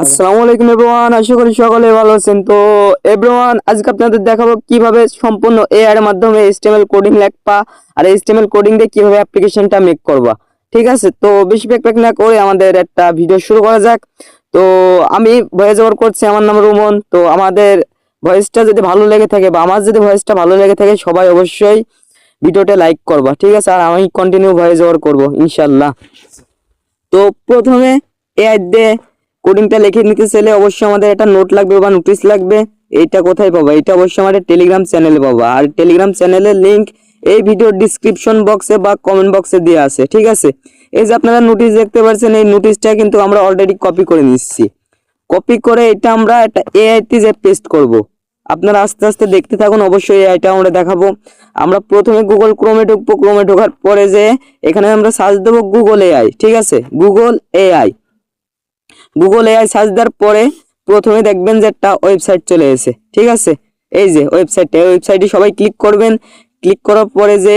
আসসালামু আলাইকুম এভরিওয়ান, আশা করি সকলে ভালো আছেন। তো এভরিওয়ান, আজকে আপনাদের দেখাবো কীভাবে সম্পূর্ণ এআই মাধ্যমে এইচটিএমএল কোডিং লেখবা আর এইচটিএমএল কোডিং দিয়ে কীভাবে অ্যাপ্লিকেশনটা মেক করবা। ঠিক আছে? তো বেশি ব্যাক না করে আমাদের একটা ভিডিও শুরু করা যাক। তো আমি ভয়েস ওভার করছি, আমার নাম রুমন। তো আমাদের ভয়েসটা যদি ভালো লেগে থাকে বা আমার যদি ভয়েসটা ভালো লেগে থাকে, সবাই অবশ্যই ভিডিওটা লাইক করবা। ঠিক আছে? আর আমি কন্টিনিউ ভয়েস ওভার করব ইনশাল্লাহ তো প্রথমে এআই দিয়ে কোডিংটা লিখে নিতে চাইলে অবশ্যই আমাদের একটা নোট লাগবে বা নোটিশ লাগবে। এইটা কোথায় পাবো? এটা অবশ্যই আমাদের টেলিগ্রাম চ্যানেলে পাবো। আর টেলিগ্রাম চ্যানেলের লিংক এই ভিডিওর ডিসক্রিপশন বক্সে বা কমেন্ট বক্সে দেওয়া আছে, ঠিক আছে? এই যে আপনারা নোটিশ দেখতে পাচ্ছেন, এই নোটিশটা কিন্তু আমরা অলরেডি কপি করে নিচ্ছি। কপি করে এটা আমরা একটা এআইতে যে পেস্ট করব। আপনারা আস্তে আস্তে দেখতে থাকুন, অবশ্যই এআইটা আমরা দেখাবো। আমরা প্রথমে গুগল ক্রোমে ঢুকবো। ক্রোমে ঢোকার পরে যে এখানে আমরা সার্চ দেবো গুগল এআই ঠিক আছে? Google AI Google AI search দেওয়ার পরে প্রথমে দেখবেন যে একটা ওয়েবসাইট চলে এসেছে, ঠিক আছে? এই যে ওয়েবসাইটটা এই ওয়েবসাইটে সবাই ক্লিক করবেন। ক্লিক করার পরে যে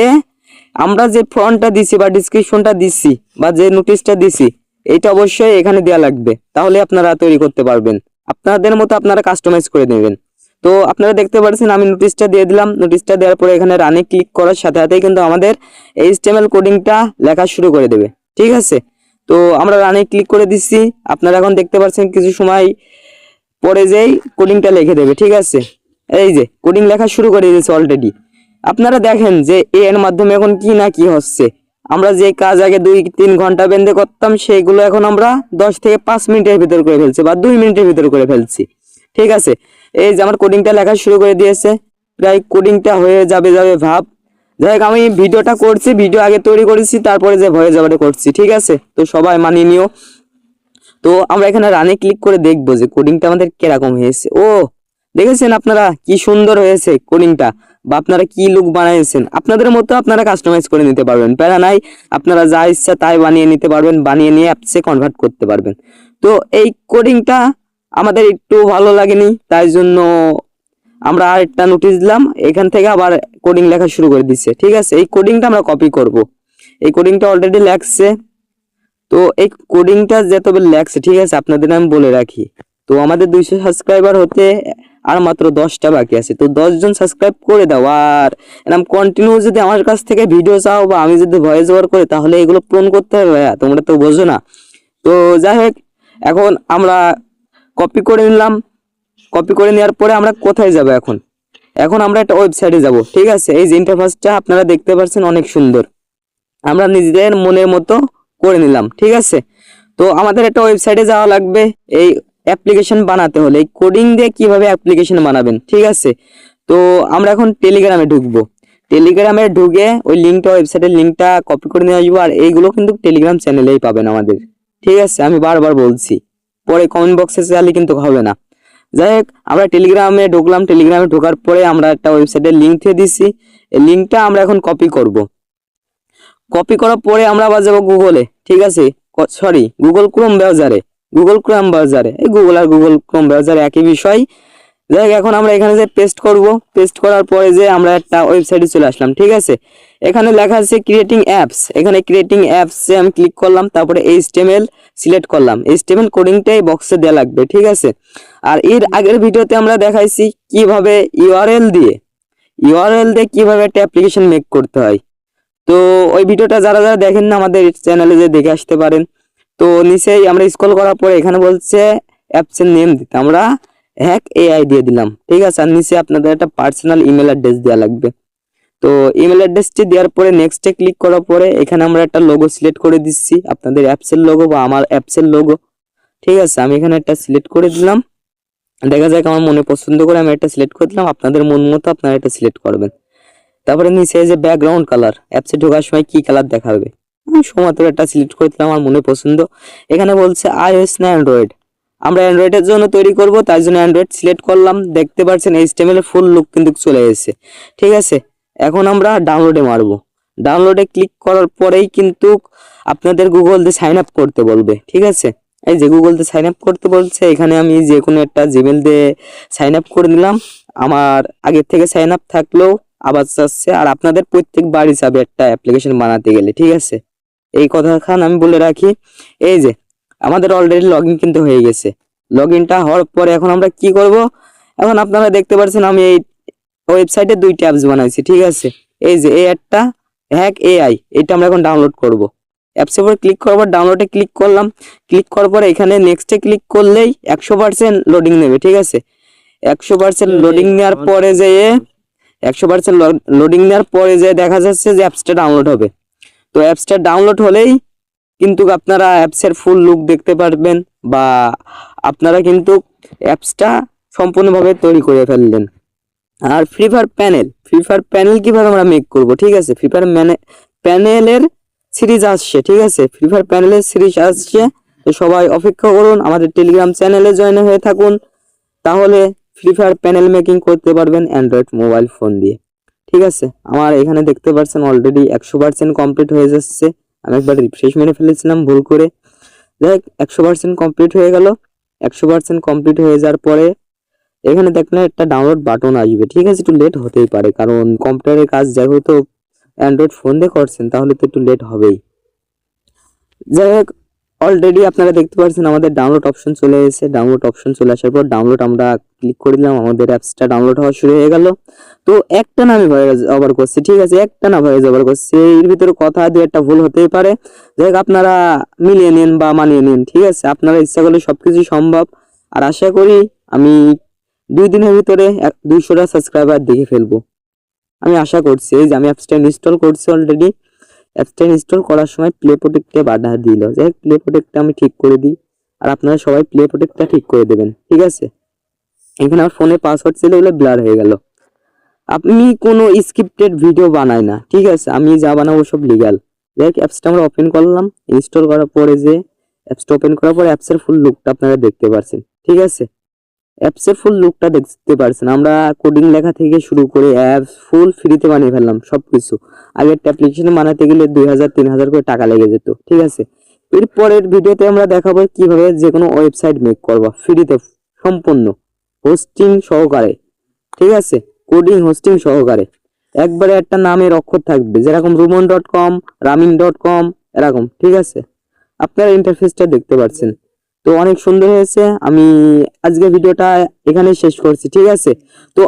আমরা যে ফ্রন্টটা দিছি বা ডিসক্রিপশনটা দিছি বা যে নোটিশটা দিছি, এটা অবশ্যই এখানে দেওয়া লাগবে। তাহলে আপনারা তৈরি করতে পারবেন। আপনাদের মতো আপনারা কাস্টমাইজ করে নেবেন। তো আপনারা দেখতে পাচ্ছেন আমি নোটিশটা দিয়ে দিলাম। নোটিশটা দেওয়ার পরে এখানে রানে ক্লিক করার সাথে সাথেই কিন্তু আমাদের এইচটিএমএল কোডিংটা লেখা শুরু করে দেবে, ঠিক আছে? তো আমরা রানে ক্লিক করে দিচ্ছি। আপনারা এখন দেখতে পাচ্ছেন কিছু সময় পরে যেই কোডিংটা লিখে দেবে, ঠিক আছে? এই যে কোডিং লেখা শুরু করে দিয়েছে অলরেডি আপনারা দেখেন যে এ এর মাধ্যমে এখন কি না কি হচ্ছে। আমরা যে কাজ আগে দুই, তিন ঘণ্টা বেঁধে করতাম, সেইগুলো এখন আমরা দশ থেকে পাঁচ মিনিটের ভিতর করে ফেলছি বা দুই মিনিটের ভিতর করে ফেলছি। ঠিক আছে? এই যে আমার কোডিংটা লেখা শুরু করে দিয়েছে। প্রায় কোডিংটা হয়ে যাবে যাবে ভাব। যাই হোক আমি ভিডিওটা করছি, ভিডিও আগে তৈরি করেছি, তারপরে যে ভয়েস ওভারটা করছি, ঠিক আছে? তো সবাই মানিয়ে নিও। তো আমরা এখানে রানে ক্লিক করে দেখব যে কোডিংটা আমাদের কীরকম হয়েছে। ও, দেখেছেন আপনারা কি সুন্দর হয়েছে কোডিংটা বা আপনারা কি লুক বানিয়েছেন? আপনাদের মতো আপনারা কাস্টমাইজ করে নিতে পারবেন। প্যারা নাই, আপনারা যা ইচ্ছা তাই বানিয়ে নিতে পারবেন, বানিয়ে নিয়ে অ্যাপসে কনভার্ট করতে পারবেন। তো এই কোডিংটা আমাদের একটু ভালো লাগেনি, তাই জন্য আমরা আরেকটা নোটিশ দিলাম। এখান থেকে আবার কোডিং লেখা শুরু করে দিচ্ছে ঠিক আছে? এই কোডিংটা আমরা কপি করব। এই কোডিংটা অলরেডি লেখছে। তো এই কোডিংটা যে তবে লেখছে, ঠিক আছে? আপনাদের আমি বলে রাখি। তো আমাদের দুইশো সাবস্ক্রাইবার হতে আর মাত্র দশটা বাকি আছে। তো দশজন সাবস্ক্রাইব করে দাও। আর এরকম কন্টিনিউ যদি আমার কাছ থেকে ভিডিও চাও বা আমি যদি ভয়েস ওভার করি, তাহলে এগুলো পূরণ করতে হবে ভাইয়া। তোমরা তো বোঝো না। তো যাই হোক, এখন আমরা কপি করে নিলাম। কপি করে নেওয়ার পরে আমরা কোথায় যাব এখন? এখন আমরা একটা ওয়েবসাইটে যাব, ঠিক আছে? এই যে ইন্টারফেসটা আপনারা দেখতে পাচ্ছেন অনেক সুন্দর। আমরা নিজেদের মনের মতো করে নিলাম, ঠিক আছে? তো আমাদের একটা ওয়েবসাইটে যাওয়া লাগবে, এই অ্যাপ্লিকেশন বানাতে হলে। এই কোডিং দিয়ে কীভাবে অ্যাপ্লিকেশন বানাবেন, ঠিক আছে? তো আমরা এখন টেলিগ্রামে ঢুকবো। টেলিগ্রামে ঢুকে ওই লিঙ্কটা ওয়েবসাইটের লিঙ্কটা কপি করে নিয়ে আসব, আর এইগুলো কিন্তু টেলিগ্রাম চ্যানেলেই পাবেন আমাদের, ঠিক আছে? আমি বারবার বলছি, পরে কমেন্ট বক্সে চাইলে কিন্তু হবে না। যাই হোক, আমরা টেলিগ্রামে ঢুকলাম। টেলিগ্রামে ঢোকার পরে আমরা একটা ওয়েবসাইটের লিঙ্ক দিয়ে দিচ্ছি এই লিঙ্কটা আমরা এখন কপি করব। কপি করার পরে আমরা আবার যাব গুগলে ঠিক আছে? সরি গুগল ক্রোম ব্রাউজারে গুগল ক্রোম ব্রাউজারে এই গুগল আর গুগল ক্রোম ব্রাউজারে একই বিষয়। যাই এখন আমরা এখানে যে পেস্ট করব পেস্ট করার পরে যে আমরা একটা ওয়েবসাইটে চলে আসলাম, ঠিক আছে? এখানে লেখা আছে ক্রিয়েটিং অ্যাপস এখানে ক্রিয়েটিং অ্যাপসে আমি ক্লিক করলাম, তারপরে এইচটিএমএল সিলেক্ট করলাম। এইচটিএমএল কোডিংটাই বক্সে দেওয়া লাগবে, ঠিক আছে? আর এর আগের ভিডিওতে আমরা দেখাইছি কীভাবে ইউআরএল দিয়ে ইউআরএল দিয়ে কীভাবে একটা অ্যাপ্লিকেশন মেক করতে হয়। তো ওই ভিডিওটা যারা যারা দেখেন না আমাদের চ্যানেলে যে দেখে আসতে পারেন, তো নিচেই আমরা স্ক্রল করার পরে এখানে বলছে অ্যাপসের নেম দিতে। আমরা হ্যাক এআই দিয়ে দিলাম। ঠিক আছে? আর নিচে আপনাদের একটা পার্সোনাল ইমেল অ্যাড্রেস দেওয়া লাগবে। তো ইমেল অ্যাড্রেসটি দেওয়ার পরে নেক্সটে ক্লিক করার পরে এখানে আমরা একটা লোগো সিলেক্ট করে দিচ্ছি। আপনাদের অ্যাপসের লোগো বা আমার অ্যাপসের লোগো ঠিক আছে? আমি এখানে একটা সিলেক্ট করে দিলাম। দেখা যাক আমার মনে পছন্দ করে আমি একটা সিলেক্ট করে দিলাম। আপনাদের মন মতো আপনারা এটা সিলেক্ট করবেন। তারপরে নিচে যে ব্যাকগ্রাউন্ড কালার অ্যাপসে ঢোকার সময় কি কালার দেখাবে? আমি সময় একটা সিলেক্ট করে দিলাম, আমার মনে পছন্দ। এখানে বলছে আইওএস না অ্যান্ড্রয়েড আমরা অ্যান্ড্রয়েডের জন্য তৈরি করব তাই জন্য অ্যান্ড্রয়েড সিলেক্ট করলাম, দেখতে পাচ্ছেন এইচটিএমএল ফুল লুক কিন্তু চলে এসেছে। ঠিক আছে? এখন আমরা ডাউনলোডে মারবো। ডাউনলোডে ক্লিক করার পরেই কিন্তু আপনাদের গুগল দিয়ে সাইন আপ করতে বলবে। ঠিক আছে? এই যে গুগল দিয়ে সাইন আপ করতে বলছে, এখানে আমি যে কোনো একটা জিমেল দিয়ে সাইন আপ করে নিলাম। আমার আগের থেকে সাইন আপ থাকলেও আবার চাচ্ছে আর আপনাদের প্রত্যেক বাড়ি যাবে একটা অ্যাপ্লিকেশন বানাতে গেলে। ঠিক আছে? এই কথাখান আমি বলে রাখি। এই যে আমাদের অলরেডি লগ ইন কিন্তু হয়ে গেছে। লগ ইনটা হওয়ার পরে এখন আমরা কি করব? এখন আপনারা দেখতে পাচ্ছেন আমি এই ওয়েবসাইটে দুইটা অ্যাপস বানাইছি ঠিক আছে? এই যে এই অ্যাপটা হ্যাক এআই এটা আমরা এখন ডাউনলোড করব। অ্যাপসের উপর ক্লিক করার পর ডাউনলোডে ক্লিক করলাম। ক্লিক করার পরে এখানে নেক্সটে ক্লিক করলেই একশো পার্সেন্ট লোডিং নেবে ঠিক আছে? একশো পার্সেন্ট লোডিং নেওয়ার পরে যে একশো পার্সেন্ট লোডিং নেওয়ার পরে যে দেখা যাচ্ছে যে অ্যাপসটা ডাউনলোড হবে। তো অ্যাপসটা ডাউনলোড হলেই কিন্তু আপনারা অ্যাপসের ফুল লুক দেখতে পারবেন বা আপনারা কিন্তু অ্যাপসটা সম্পূর্ণভাবে তৈরি করে ফেললেন। আর Free Fire panel Free Fire panel কীভাবে আমরা মেক করব, ঠিক আছে? ফ্রি ফায়ার প্যানেলের সিরিজ আসছে, ঠিক আছে? ফ্রি ফায়ার প্যানেলের সিরিজ আসছে, তো সবাই অপেক্ষা করুন, আমাদের টেলিগ্রাম চ্যানেলে জয়েন হয়ে থাকুন। তাহলে ফ্রি ফায়ার প্যানেল মেকিং করতে পারবেন অ্যান্ড্রয়েড মোবাইল ফোন দিয়ে। ঠিক আছে? আমার এখানে দেখতে পাচ্ছেন অলরেডি একশো পার্সেন্ট কমপ্লিট হয়ে যাচ্ছে। আমি একবার রিফ্রেশ মেরে ফেলেছিলাম, ভুল করে। দেখ, একশো পার্সেন্ট কমপ্লিট হয়ে গেল। একশো পার্সেন্ট কমপ্লিট হয়ে যাওয়ার পরে এখানে দেখলে একটা ডাউনলোড বাটন আসবে। ঠিক আছে, একটু লেট হতেই পারে, কারণ কম্পিউটারের কাজ যেহেতু অ্যান্ড্রয়েড ফোন দিয়ে করছেন, তাহলে তো একটু লেট হবেই। যাই হোক অলরেডি আপনারা দেখতে পাচ্ছেন আমাদের ডাউনলোড অপশন চলে এসেছে। ডাউনলোড অপশন চলে আসার পর ডাউনলোড আমরা ক্লিক করে দিলাম, আমাদের অ্যাপসটা ডাউনলোড হওয়া শুরু হয়ে গেল। তো একটা না আমি ভয়েস ওভার করছি, ঠিক আছে? একটা না ভয়েস ওভার করছি, এর ভিতরে কথা দু একটা ভুল হতেই পারে। যাই আপনারা মিলিয়ে নিন বা মানিয়ে নিন, ঠিক আছে? আপনারা ইচ্ছা করলে সব সবকিছু সম্ভব। আর আশা করি আমি দুই দিনের ভিতরে দুইশোটা সাবস্ক্রাইবার দেখে ফেলব। আমি আশা করছি, এই যে আমি অ্যাপসটা ইনস্টল করছি অলরেডি অ্যাপসটা ইনস্টল করার সময় প্লে প্রোটেক্টে বাধা দিল। যাই প্লে প্রোটেক্টটা আমি ঠিক করে দিই। আর আপনারা সবাই প্লে প্রোটেক্টটা ঠিক করে দেবেন, ঠিক আছে? এখানে আমার ফোনে পাসওয়ার্ড ছিল বলে ব্লার হয়ে গেল। আমি কোনো স্ক্রিপ্টেড ভিডিও বানাই না, ঠিক আছে? আমি যা বানাবো সব লিগাল যাই অ্যাপসটা আমরা ওপেন করলাম। ইনস্টল করার পরে যে অ্যাপসটা ওপেন করার পরে অ্যাপসের ফুল লুকটা আপনারা দেখতে পারছেন, ঠিক আছে? অ্যাপসের ফুল লুকটা দেখতে পারছেন। আমরা কোডিং লেখা থেকে শুরু করে অ্যাপস ফুল ফ্রিতে বানিয়ে ফেললাম সবকিছু। আগে একটা অ্যাপ্লিকেশন বানাতে গেলে দুই হাজার, তিন হাজার করে টাকা লেগে যেত, ঠিক আছে? এরপরের ভিডিওতে আমরা দেখাবো কীভাবে যে কোনো ওয়েবসাইট মেক করব ফ্রিতে সম্পূর্ণ হোস্টিং সহকারে, ঠিক আছে? কোডিং হোস্টিং সহকারে। একবারে একটা নামের অক্ষর থাকবে, যেরকম Ruman dot com Ramin dot com এরকম, ঠিক আছে? আপনারা ইন্টারফেসটা দেখতে পাচ্ছেন তো অনেক সুন্দর হয়েছে। আমি আজকে ভিডিওটা এখানে শেষ করছি ঠিক আছে? তো